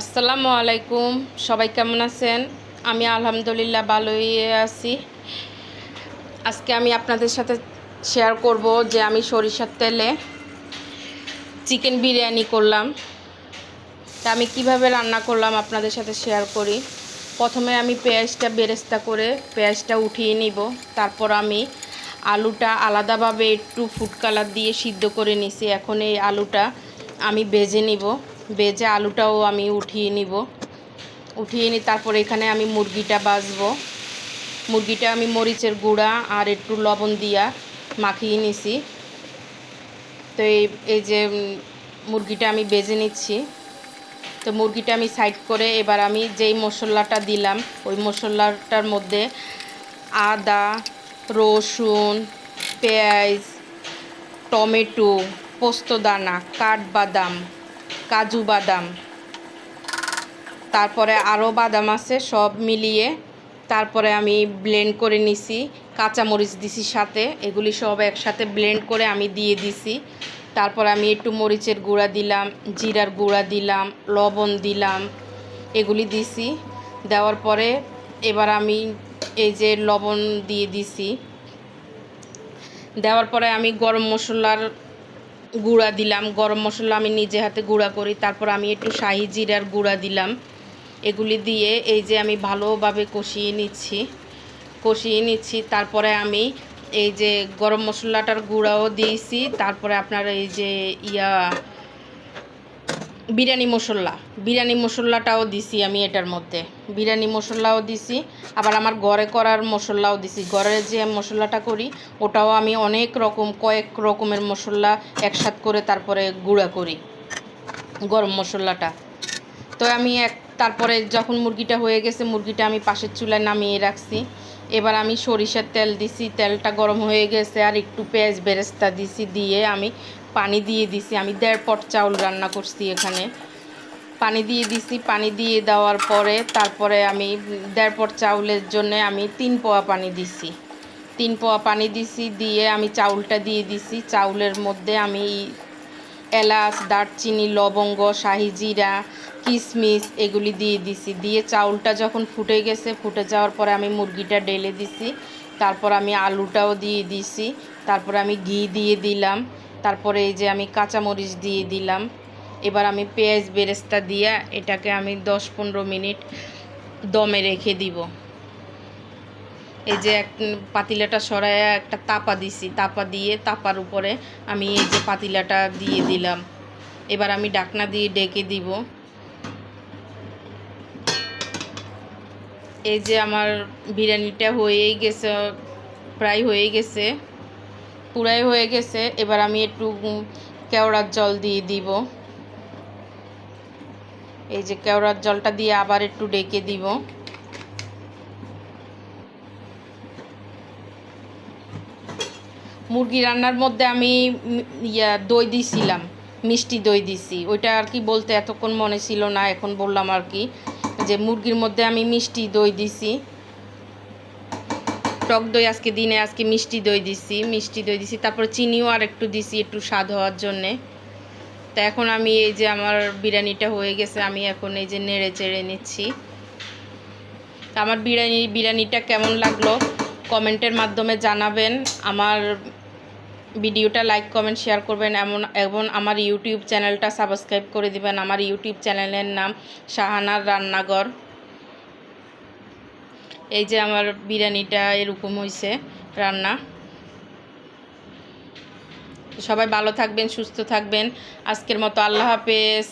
আসসালামু আলাইকুম, সবাই কেমন আছেন? আমি আলহামদুলিল্লাহ ভালোই আছি। আজকে আমি আপনাদের সাথে শেয়ার করব যে আমি সরিষার তেলে চিকেন বিরিয়ানি করলাম। তা আমি কীভাবে রান্না করলাম আপনাদের সাথে শেয়ার করি। প্রথমে আমি পেঁয়াজটা বেরেস্তা করে পেঁয়াজটা উঠিয়ে নিব। তারপর আমি আলুটা আলাদাভাবে একটু ফুড কালার দিয়ে সিদ্ধ করে নিছি। এখন এই আলুটা আমি বেজে নিব। বেজে আলুটাও আমি উঠিয়ে নিব। উঠিয়ে নিই তারপর এখানে আমি মুরগিটা বাজবো। মুরগিটা আমি মরিচের গুঁড়া আর একটু লবণ দিয়া মাখিয়ে নিছি। তো এই এই যে মুরগিটা আমি বেজে নিচ্ছি। তো মুরগিটা আমি সাইড করে এবার আমি যেই মশলাটা দিলাম, ওই মশলাটার মধ্যে আদা, রসুন, পেঁয়াজ, টমেটো, পোস্তদানা, কাঠবাদাম কাজু বাদাম। তারপরে আরও বাদাম আছে, সব মিলিয়ে। তারপরে আমি ব্লেন্ড করে নিছি, কাঁচামরিচ দিছি সাথে। এগুলি সব একসাথে ব্লেন্ড করে আমি দিয়ে দিছি। তারপর আমি একটু মরিচের গুঁড়া দিলাম, জিরার গুঁড়া দিলাম, লবণ দিলাম, এগুলি দিছি। দেওয়ার পরে এবার আমি এই যে লবণ দিয়ে দিছি। দেওয়ার পরে আমি গরম মশলার গুঁড়া দিলাম, গরম মশলা আমি নিজে হাতে গুঁড়া করি, তারপর আমি একটু শাহি জিরার গুঁড়া দিলাম। এগুলি দিয়ে এই যে আমি ভালোভাবে কষিয়ে নিচ্ছি কষিয়ে নিচ্ছি, তারপরে আমি এই যে গরম মশলাটার গুঁড়াও দিয়েছি, তারপরে আপনার এই যে ইয়া বিরিয়ানি মশলা। বিরিয়ানি মশলাটাও দিছি আমি এটার মধ্যে। বিরিয়ানি মশলাও দিছি, আবার আমার ঘরে করার মশলাও দিছি। ঘরে যে মশলাটা করি, ওটাও আমি অনেক রকম, কয়েক রকমের মশলা একসাথ করে তারপরে গুঁড়া করি, গরম মশলাটা। তো আমি এক, তারপরে যখন মুরগিটা হয়ে গেছে, মুরগিটা আমি পাশের চুলায় নামিয়ে রাখছি। এবার আমি সরিষার তেল দিছি, তেলটা গরম হয়ে গেছে, আর একটু পেঁয়াজ বেরেস্তা দিছি দিয়ে আমি পানি দিয়ে দিছি। আমি দেড় পট চাউল রান্না করছি এখানে। পানি দিয়ে দিছি, পানি দিয়ে দেওয়ার পরে তারপরে আমি দেড় পট চাউলের জন্য আমি তিন পোয়া পানি দিছি। তিন পোয়া পানি দিছি দিয়ে আমি চাউলটা দিয়ে দিছি। চাউলের মধ্যে আমি এলাচ, দারচিনি, লবঙ্গ, শাহি জিরা কিশমিশ এগুলি দিয়ে দিছি। দিয়ে চাউলটা যখন ফুটে গেছে, ফুটে যাওয়ার পরে আমি মুরগিটা ঢেলে দিছি। তারপর আমি আলুটাও দিয়ে দিছি। তারপরে আমি ঘি দিয়ে দিলাম। তারপরে এই যে আমি কাঁচামরিচ দিয়ে দিলাম। এবার আমি পেঁয়াজ বেরেস্তা দিয়ে এটাকে আমি দশ পনেরো মিনিট দমে রেখে দিব। এই যে এক পাতিলাটা সরায় একটা তাপা দিছি। তাপা দিয়ে তাপার উপরে আমি এই যে পাতিলাটা দিয়ে দিলাম। এবার আমি ডাকনা দিয়ে ডেকে দিব। এই যে আমার বিরিয়ানিটা হয়েই গেছে, প্রায় হয়ে গেছে, পুরাই হয়ে গেছে। এবার আমি একটু কেওড়ার জল দিয়ে দিব। এই যে কেওড়ার জলটা দিয়ে আবার একটু ডেকে দিব। মুরগি রান্নার মধ্যে আমি ইয়া দই দিছিলাম, মিষ্টি দই দিছি। ওইটা আর কি বলতে এতক্ষণ মনে ছিল না, এখন বললাম আর কি। যে মুরগির মধ্যে আমি মিষ্টি দই দিছি। টক দই আজকে দিনে আজকে মিষ্টি দই দিছি, মিষ্টি দই দিছি, তারপর চিনিও আর একটু দিছি, একটু স্বাদ হওয়ার জন্যে। তা এখন আমি এই যে আমার বিরিয়ানিটা হয়ে গেছে, আমি এখন এই যে নেড়ে চেড়ে নিচ্ছি। আমার বিরিয়ানি, বিরিয়ানিটা কেমন লাগল? কমেন্টের মাধ্যমে জানাবেন। আমার ভিডিওটা লাইক, কমেন্ট, শেয়ার করবেন। এমন, এবং আমার ইউটিউব চ্যানেলটা সাবস্ক্রাইব করে দিবেন। আমার ইউটিউব চ্যানেলের নাম শাহানার রান্নাঘর। এই যে আমার বিরিয়ানিটা এরকম হয়েছে রান্না। সবাই ভালো থাকবেন, সুস্থ থাকবেন। আজকের মতো আল্লাহ হাফেজ।